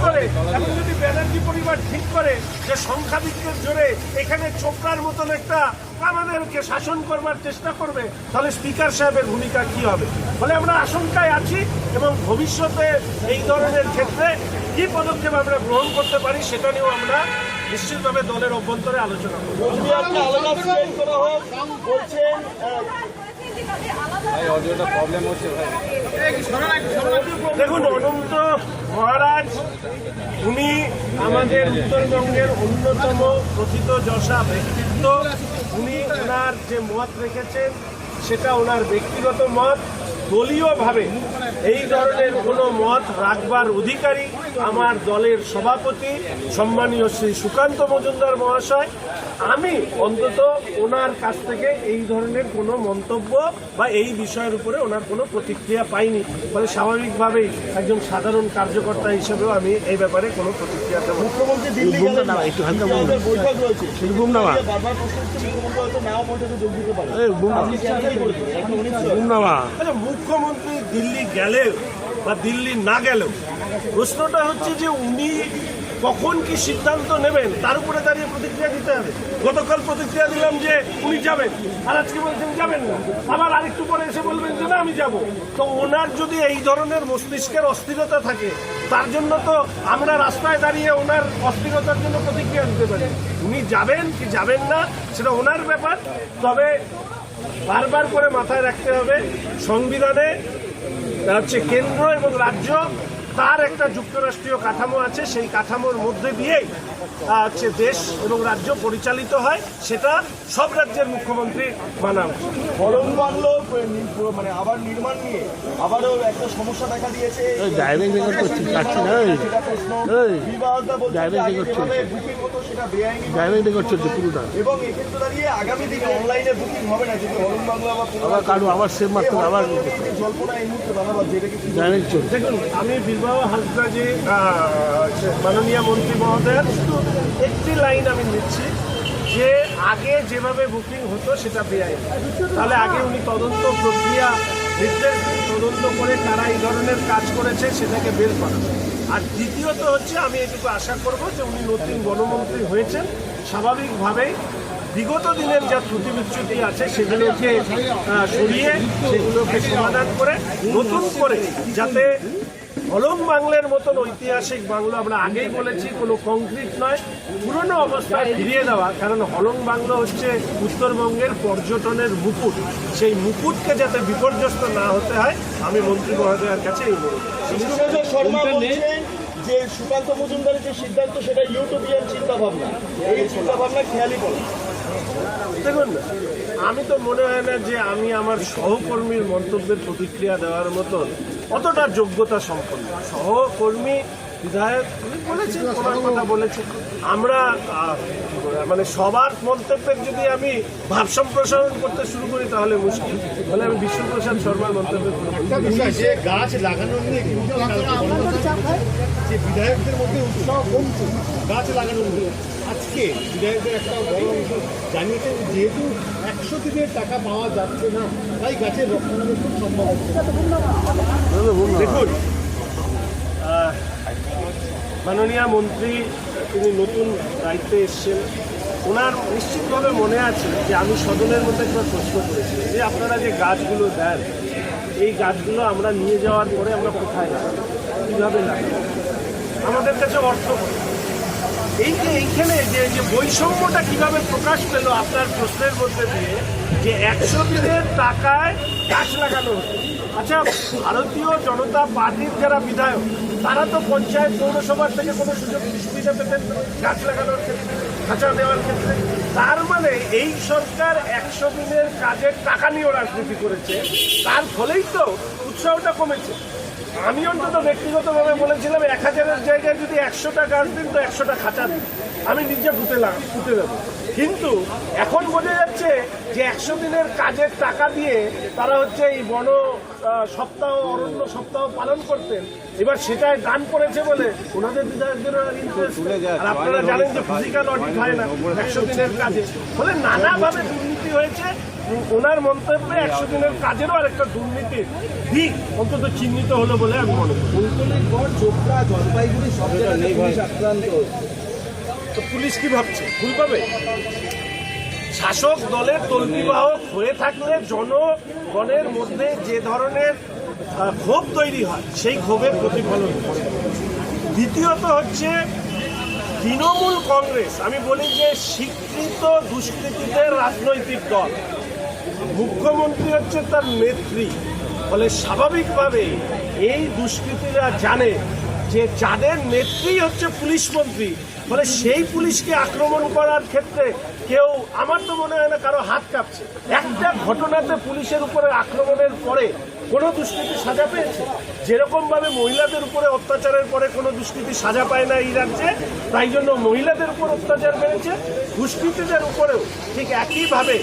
করে এখন যদি ব্যানার্জি পরিবার ঠিক করে যে সংখ্যাধিক্যের জোরে এখানে চোপড়ার মতন একটা আমাদেরকে শাসন করবার চেষ্টা করবে তাহলে স্পিকার সাহেবের ভূমিকা কি হবে? ফলে আমরা আশঙ্কায় আছি এবং ভবিষ্যতে এই ধরনের ক্ষেত্রে কি পদক্ষেপ আমরা গ্রহণ করতে পারি সেটা নিয়েও আমরা নিশ্চিতভাবে দলের অভ্যন্তরে আলোচনা করব। বলছেন দেখুন অনন্ত মহারাজ উনি আমাদের উত্তরবঙ্গের অন্যতম প্রথিত যশা ব্যক্তিত্ব। উনি ওনার যে মত রেখেছেন, সেটা ওনার ব্যক্তিগত মত। দলীয়ভাবে এই ধরনের কোনো মত রাখবার অধিকারী আমার দলের সভাপতি সম্মানীয় শ্রী সুকান্ত মজুমদার মহাশয় আমি অন্তত ওনার কাছ থেকে এই ধরনের কোনো মন্তব্য বা এই বিষয়ের উপরে ওনার কোনো প্রতিক্রিয়া পাইনি। ফলে স্বাভাবিকভাবেই একজন সাধারণ কার্যকর্তা হিসেবেও আমি এই ব্যাপারে কোনো প্রতিক্রিয়া দেবো মুখ্যমন্ত্রী দিল্লি বৈঠক রয়েছে। আচ্ছা মুখ্যমন্ত্রী দিল্লি গেলেও বা দিল্লি না গেলেও। প্রশ্নটা হচ্ছে যে উনি কখন কি সিদ্ধান্ত নেবেন? তার উপরে দাঁড়িয়ে প্রতিক্রিয়া দিতে হবে। গতকাল প্রতিক্রিয়া দিলাম যে উনি যাবেন। আর আজকে বলছেন যাবেন না। আবার আরেকটু পরে এসে বলবেন যে না, আমি যাব। তো ওনার যদি এই ধরনের মস্তিষ্কের অস্থিরতা থাকে, তার জন্য তো আমরা রাস্তায় দাঁড়িয়ে ওনার অস্থিরতার জন্য প্রতিক্রিয়া দিতে পারি। উনি যাবেন কি যাবেন না, সেটা ওনার ব্যাপার। তবে বারবার করে মাথায় রাখতে হবে, সংবিধানে হচ্ছে কেন্দ্র এবং রাজ্য। তার একটা যুক্তরাষ্ট্রীয় কাঠামো আছে সেই কাঠামোর মধ্যে দিয়েই হচ্ছে দেশ এবং রাজ্য পরিচালিত হয় সেটা সব রাজ্যের মুখ্যমন্ত্রী মানা বাংলো মানে আবার নির্মাণ নিয়ে আবারও একটা সমস্যা দেখা দিয়েছে। ড্রাইভিং রেকর্ড করছি না ড্রাইভিং রেকর্ড চলছে পুরোটা। এবং এক্ষেত্রে দাঁড়িয়ে আগামী দিনে অনলাইনে বুকিং হবে না বাংলা আবার আবার মারতে আবার জল্পনা এই মুহূর্তে বাধা পাচ্ছে কি দেখুন আমি বিবাহ হাসদাজি মাননীয় মন্ত্রী মহোদয়ের শুধু একটি লাইন আমি নিচ্ছি, যে আগে যেভাবে বুকিং হতো সেটা বেআইনি। তাহলে আগে উনি তদন্ত প্রক্রিয়া, নির্দেশ তদন্ত করে কারা এই ধরনের কাজ করেছে সেটাকে বের করা। আর দ্বিতীয়ত হচ্ছে, আমি এটুকু আশা করব যে উনি নতুন গণমন্ত্রী হয়েছেন, স্বাভাবিকভাবেই বিগত দিনের যা ত্রুটি বিচ্যুতি আছে সেগুলোকে সরিয়ে সেগুলোকে সমাধান করে নতুন করে যাতে হলং বাংলার মতন ঐতিহাসিক বাংলা আমরা আগেই বলেছি কোনো কংক্রিট নয়। পুরনো অবস্থায় ফিরিয়ে দেওয়া কারণ হলং বাংলা হচ্ছে উত্তরবঙ্গের পর্যটনের মুকুট। সেই মুকুটকে যাতে বিপর্যস্ত না হতে হয় আমি মন্ত্রী মহোদয়ের কাছে এই বলব। যে সুকান্ত মজুমদারের যে সিদ্ধান্ত সেটা ইউটোপিয়ান চিন্তা ভাবনা এই চিন্তা ভাবনা খেয়ালি বলে দেখুন আমি তো মনে হয় না যে আমি আমার সহকর্মীর মন্তব্যের প্রতিক্রিয়া দেওয়ার মতন অতটা যোগ্যতা সম্পন্ন। সহকর্মী বিধায়ক বলেছেন ওনার কথা বলেছেন। আমরা মানে সবার মন্তব্যের যদি আমি ভাব সম্প্রসারণ করতে শুরু করি তাহলে মুশকিল। তাহলে আমি বিশ্বপ্রসাদ শর্মার মন্তব্যের যে গাছ লাগানো নিয়ে কিন্তু যে বিধায়কদের মধ্যে উৎসাহ কমছে গাছ লাগানো নিয়ে আজকে বিধায়কদের একটা বড় অংশ জানিয়েছেন যেহেতু একশো দিনের টাকা পাওয়া যাচ্ছে না তাই গাছের রক্ষণাবেক্ষণ সম্ভব হচ্ছে দেখুন মাননীয় মন্ত্রী, তিনি নতুন দায়িত্বে এসছেন। ওনার নিশ্চিতভাবে মনে আছে যে আমি সদনের মধ্যে একটা প্রশ্ন করেছিলাম যে, আপনারা যে গাছগুলো দেন, এই গাছগুলো আমরা নিয়ে যাওয়ার পরে আমরা কোথায় লাগাবো কীভাবে লাগাবো আমাদের কাছে অর্থ এই যে এইখানে যে যে বৈষম্যটা কীভাবে প্রকাশ পেল, আপনার প্রশ্নের মধ্যে দিয়ে যে একশো দিনের টাকায় গাছ লাগানো হতো আচ্ছা ভারতীয় জনতা পার্টির যারা বিধায়ক, তারা তো পঞ্চায়েত পৌরসভার থেকে কোনো সুযোগ সুবিধা পেতেন গাছ লাগানোর ক্ষেত্রে, খাঁচা দেওয়ার ক্ষেত্রে, তার মানে এই সরকার একশো দিনের কাজের টাকা নিয়েও রাজনীতি করেছে, তার ফলেই তো উৎসাহটা কমেছে। আমি অন্তত ব্যক্তিগতভাবে বলেছিলাম এক হাজারের জায়গায় যদি একশোটা গাছ দিন তো একশোটা খাঁচা দিন। আমি নিজে লাগ পুঁতে দেবো। কিন্তু এখন বোঝা যাচ্ছে যে একশো দিনের কাজের টাকা দিয়ে তারা হচ্ছে এই বন সপ্তাহ অরণ্য সপ্তাহ পালন করতেন। এবার সেটাই দান করেছে বলে ওনাদের আর আপনারা জানেন যে ফিজিক্যাল অডিট হয় না একশো দিনের কাজে। ফলে নানাভাবে দুর্নীতি হয়েছে ওনার মন্তব্যে একশো দিনের কাজেরও আরেকটা দুর্নীতির দিক অন্তত চিহ্নিত হলো বলে আমি মনে করি। চোপড়া জলপাইগুড়ি সব আক্রান্ত তো পুলিশ কি ভাবছে? ভুল পাবে? শাসক দলের তল্পিবাহক হয়ে থাকলে জনগণের মধ্যে যে ধরনের ক্ষোভ তৈরি হয় সেই ক্ষোভের প্রতিফলন করে। দ্বিতীয়ত হচ্ছে তৃণমূল কংগ্রেস আমি বলি যে স্বীকৃত দুষ্কৃতীদের রাজনৈতিক দল মুখ্যমন্ত্রী হচ্ছে তার নেত্রী। ফলে স্বাভাবিকভাবে এই দুষ্কৃতীরা জানে যে যাদের নেত্রী হচ্ছে পুলিশ মন্ত্রী, ফলে সেই পুলিশকে আক্রমণ করার ক্ষেত্রে কেউ, আমার তো মনে হয় না কারও হাত কাঁপছে। একটা ঘটনাতে পুলিশের উপরে আক্রমণের পরে কোনো দুষ্কৃতি সাজা পেয়েছে? যেরকম ভাবে মহিলাদের উপরে অত্যাচারের পরে কোনো দুষ্কৃতি সাজা পায় না এই রাজ্যে, তাই জন্য মহিলাদের উপর অত্যাচার বেড়েছে। দুষ্কৃতীদের উপরেও ঠিক একইভাবে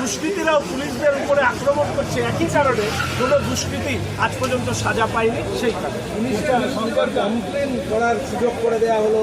দুষ্কৃতীরাও পুলিশদের উপরে আক্রমণ করছে। একই কারণে কোনো দুষ্কৃতি আজ পর্যন্ত সাজা পায়নি সেই কারণে। পুলিশকে শঙ্কর কমপ্লেন করার সুযোগ করে দেওয়া হলো।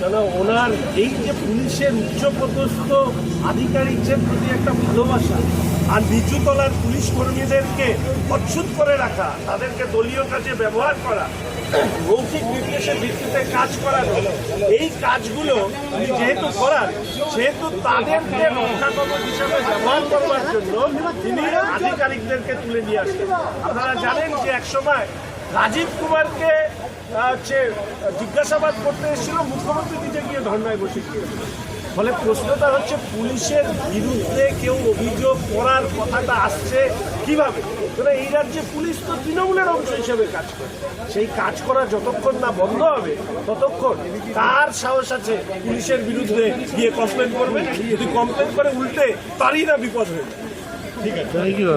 কেন ওনার এই যে পুলিশের উচ্চপদস্থ আধিকারিকদের প্রতি একটা ভালোবাসা আর নিচু তলার পুলিশ কর্মীদেরকে অচ্ছুত করে রাখা, তাদেরকে দলীয় কাজে ব্যবহার করা, মৌখিক নির্দেশের ভিত্তিতে কাজ করা এই কাজগুলো উনি যেহেতু করার সেহেতু তাদেরকে রক্ষা কবচ হিসাবে ব্যবহার করবার জন্য তিনি আধিকারিকদেরকে তুলে নিয়ে আসেন। আপনারা জানেন যে একসময় রাজীব কুমারকে হচ্ছে জিজ্ঞাসাবাদ করতে এসেছিল মুখ্যমন্ত্রী নিজে গিয়ে ধর্নায় বসেছিল ফলে প্রশ্নটা হচ্ছে পুলিশের বিরুদ্ধে কেউ অভিযোগ করার কথাটা আসছে কীভাবে? কারণ এই রাজ্যে পুলিশ তো তৃণমূলের অংশ হিসেবে কাজ করে। সেই কাজ করা যতক্ষণ না বন্ধ হবে ততক্ষণ তার সাহস আছে পুলিশের বিরুদ্ধে গিয়ে কমপ্লেন করবে? যদি কমপ্লেন করে উল্টে তারই না বিপদ হয়ে থ্যাংক ইউ